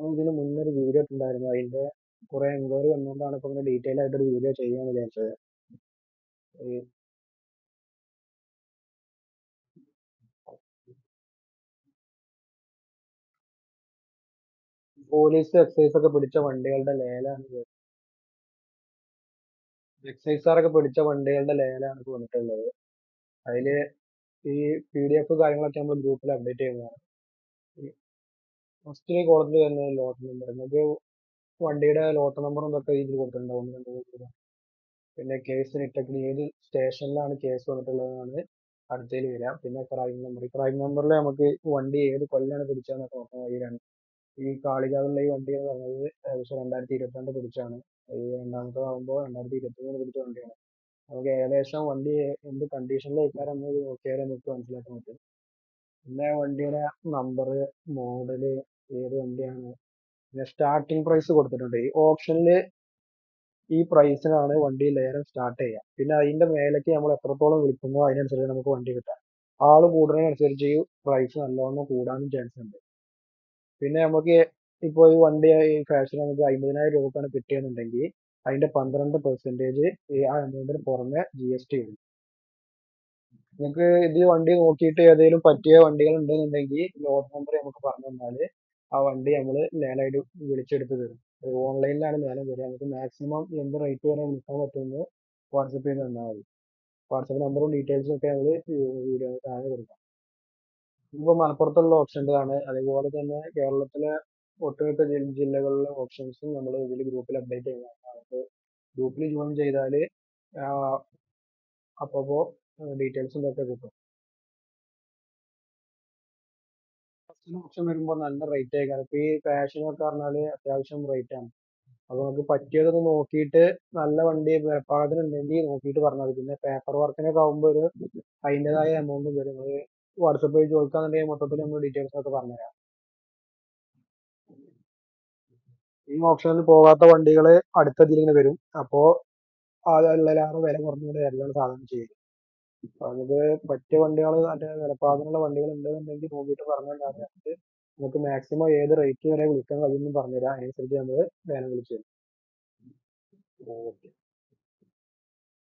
ഞാൻ ഇതിന് മുന്നേ ഒരു വീഡിയോ ഇട്ടിട്ടുണ്ടായിരുന്നു അതിന്റെ കുറെ എൻക്വയറി വന്നുകൊണ്ടാണ് ഇപ്പൊ ഇങ്ങനെ ഡീറ്റെയിൽ ആയിട്ട് ഒരു വീഡിയോ ചെയ്യാന്ന് വിചാരിച്ചത്. ഈ പോലീസ് എക്സൈസ് ഒക്കെ പിടിച്ച വണ്ടികളുടെ ലേലാണ് എക്സൈസുകാരൊക്കെ പിടിച്ച വണ്ടികളുടെ ലേലാണ് ഇപ്പൊ വന്നിട്ടുള്ളത് അതിൽ ഈ പി ഡി എഫ് കാര്യങ്ങളൊക്കെ നമ്മൾ ഗ്രൂപ്പിൽ അപ്ഡേറ്റ് ചെയ്യുന്നതാണ്. ഫസ്റ്റിലെ കോളത്തിൽ വരുന്ന ലോട്ട് നമ്പർ നിങ്ങൾക്ക് വണ്ടിയുടെ ലോട്ട് നമ്പറും ഇതൊക്കെ ഇതിൽ കൊടുത്തിട്ടുണ്ടാവും. രണ്ട് നാല്. പിന്നെ കേസ് ഇട്ടേക്കുന്ന ഏത് സ്റ്റേഷനിലാണ് കേസ് വന്നിട്ടുള്ളതാണ് അടുത്തതിൽ വരിക. പിന്നെ ക്രൈം നമ്പർ ക്രൈം നമ്പറിൽ നമുക്ക് വണ്ടി ഏത് കൊല്ലാണ് പിടിച്ചതെന്നൊക്കെ നോക്കാം ഈ രണ്ട് ഈ കാളികാവിലുള്ള ഈ വണ്ടി എന്ന് പറഞ്ഞത് ഏകദേശം രണ്ടായിരത്തി ഇരുപത്തിരണ്ട് പിടിച്ചാണ്. ഈ രണ്ടാമത്തതാകുമ്പോൾ രണ്ടായിരത്തി ഇരുപത്തി മൂന്ന് പിടിച്ച വണ്ടിയാണ്. നമുക്ക് ഏകദേശം വണ്ടി എന്ത് കണ്ടീഷനിലേക്കാരം നമ്മൾ നോക്കിയാലേ നമുക്ക് മനസ്സിലാക്കാൻ പറ്റും. പിന്നെ വണ്ടിയുടെ നമ്പർ മോഡൽ ഏത് വണ്ടിയാണ്? പിന്നെ സ്റ്റാർട്ടിംഗ് പ്രൈസ് കൊടുത്തിട്ടുണ്ട്. ഈ ഓപ്ഷനിൽ ഈ പ്രൈസിനാണ് വണ്ടി ലേലം സ്റ്റാർട്ട് ചെയ്യുക. പിന്നെ അതിന്റെ മേലേക്ക് നമ്മൾ എത്രത്തോളം വിളിക്കുന്നോ അതിനനുസരിച്ച് നമുക്ക് വണ്ടി കിട്ടാം ആൾ കൂടുന്നതിനനുസരിച്ച് ഈ പ്രൈസ് നല്ലോണം കൂടാനും ചാൻസ് ഉണ്ട്. പിന്നെ നമുക്ക് ഇപ്പോൾ ഈ വണ്ടി ഈ ഫാഷൻ നമുക്ക് അമ്പതിനായിരം രൂപക്കാണ് കിട്ടിയെന്നുണ്ടെങ്കിൽ അതിന്റെ പന്ത്രണ്ട് പെർസെന്റേജ് ആ എമൗണ്ടിന് പുറമെ ജി എസ് ടി വരും. നിങ്ങൾക്ക് ഇത് വണ്ടി നോക്കിയിട്ട് ഏതെങ്കിലും പറ്റിയ വണ്ടികൾ ഉണ്ടെന്നുണ്ടെങ്കിൽ ലോട്ട് നമ്പർ നമുക്ക് പറഞ്ഞു തന്നാൽ ആ വണ്ടി നമ്മൾ ലേലായിട്ട് വിളിച്ചെടുത്ത് തരും. ഓൺലൈനിലാണ് ലേലം വരിക. നമുക്ക് മാക്സിമം എന്ത് റേറ്റ് വരെ വിൽക്കാൻ പറ്റുമെന്ന് വാട്സപ്പ് ചെയ്ത് തന്നാൽ മതി. വാട്സപ്പ് നമ്പറും ഡീറ്റെയിൽസും ഒക്കെ നമ്മൾ വീഡിയോ താഴെ കൊടുക്കാം. ഇപ്പോൾ മലപ്പുറത്തുള്ള ഓപ്ഷന്റെതാണ് അതേപോലെ തന്നെ കേരളത്തിലെ ഒട്ടുമിക്ക ജില്ല ജില്ലകളിലെ ഓപ്ഷൻസും നമ്മൾ ഇതിൽ ഗ്രൂപ്പിൽ അപ്ഡേറ്റ് ചെയ്യുന്നതാണ്. ഗ്രൂപ്പിൽ ജോയിൻ ചെയ്താൽ അപ്പോൾ ഡീറ്റെയിൽസും ഇതൊക്കെ കിട്ടും. ഫസ്റ്റിലെ ഓപ്ഷൻ വരുമ്പോൾ നല്ല റേറ്റ് ആയിരിക്കും. ഇപ്പോൾ ഈ ഫാഷൻ ഒക്കെ പറഞ്ഞാൽ അത്യാവശ്യം റേറ്റ് ആണ്. അപ്പോൾ നമുക്ക് പറ്റിയതൊന്ന് നോക്കിയിട്ട് നല്ല വണ്ടി ഉണ്ടെങ്കിൽ നോക്കിയിട്ട് പറഞ്ഞാൽ മതി പിന്നെ പേപ്പർ വർക്കിനൊക്കെ ആകുമ്പോൾ ഒരു അതിന്റെതായ എമൗണ്ട് വരും. അത് വാട്സപ്പ് വഴി ചോദിക്കാന്നുണ്ടെങ്കിൽ മൊത്തത്തിൽ നമ്മൾ ഡീറ്റെയിൽസ് ഒക്കെ പറഞ്ഞുതരാം. ഈ ഓപ്ഷനിൽ പോകാത്ത വണ്ടികൾ അടുത്ത ഇതിലിങ്ങനെ വരും അപ്പോൾ അതിലേറെ വില കുറഞ്ഞുകൊണ്ട് വരലാണ് സാധനം ചെയ്യുന്നത്. അപ്പോൾ നമുക്ക് പറ്റിയ വണ്ടികൾ മറ്റേ വണ്ടികൾ ഉണ്ടെന്നുണ്ടെങ്കിൽ നോക്കിയിട്ട് പറഞ്ഞു തന്നാൽ നമുക്ക് നമുക്ക് മാക്സിമം ഏത് റേറ്റ് വരെ വിളിക്കാൻ കഴിയുമെന്ന് പറഞ്ഞുതരാം. അതിനനുസരിച്ച് നമ്മൾ വേണം വിളിച്ചു തരും. ഓക്കെ.